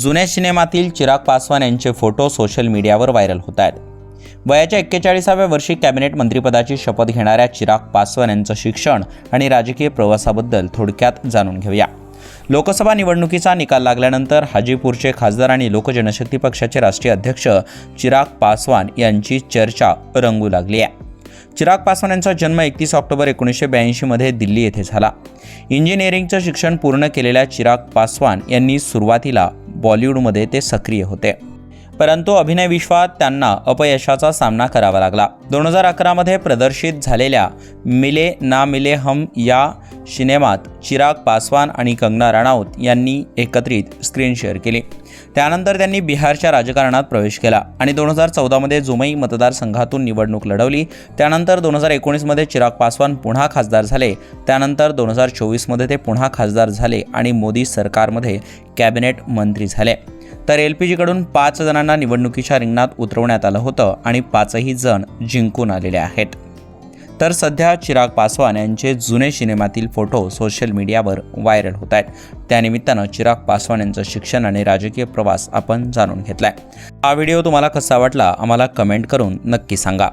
जुन्या सिनेमातील चिराग पासवान यांचे फोटो सोशल मीडियावर व्हायरल होत आहेत वयाच्या एक्केचाळीसाव्या वर्षी कॅबिनेट मंत्रिपदाची शपथ घेणाऱ्या चिराग पासवान यांचं शिक्षण आणि राजकीय प्रवासाबद्दल थोडक्यात जाणून घेऊया. लोकसभा निवडणुकीचा निकाल लागल्यानंतर हाजीपूरचे खासदार आणि लोकजनशक्ती पक्षाचे राष्ट्रीय अध्यक्ष चिराग पासवान यांची चर्चा रंगू लागली आहे. चिराग पासवान यांचा जन्म एकतीस ऑक्टोबर एकोणीसशे ब्याऐंशीमध्ये दिल्ली येथे झाला. इंजिनिअरिंगचं शिक्षण पूर्ण केलेल्या चिराग पासवान यांनी सुरुवातीला बॉलिवूडमध्ये ते सक्रिय होते. परंतु अभिनय विश्वात त्यांना अपयशाचा सामना करावा लागला. दोन हजार अकरामध्ये प्रदर्शित झालेल्या मिले ना मिले हम या सिनेमात चिराग पासवान आणि कंगना राणावत यांनी एकत्रित स्क्रीन शेअर केली. त्यानंतर त्यांनी बिहारच्या राजकारणात प्रवेश केला आणि दोन हजार चौदामध्ये जुमई मतदारसंघातून निवडणूक लढवली. त्यानंतर दोन हजार एकोणीसमध्ये चिराग पासवान पुन्हा खासदार झाले. त्यानंतर दोन हजार चोवीसमध्ये ते पुन्हा खासदार झाले आणि मोदी सरकारमध्ये कॅबिनेट मंत्री झाले. तर एल पी जीकडून पाच जणांना निवडणुकीच्या रिंगणात उतरवण्यात आलं होतं आणि पाचही जण जिंकून आलेले आहेत. तर सध्या चिराग पासवान यांचे जुने सिनेमातील फोटो सोशल मीडियावर व्हायरल होत आहेत. त्यानिमित्तानं चिराग पासवान यांचं शिक्षण आणि राजकीय प्रवास आपण जाणून घेतलाय. हा व्हिडिओ तुम्हाला कसा वाटला आम्हाला कमेंट करून नक्की सांगा.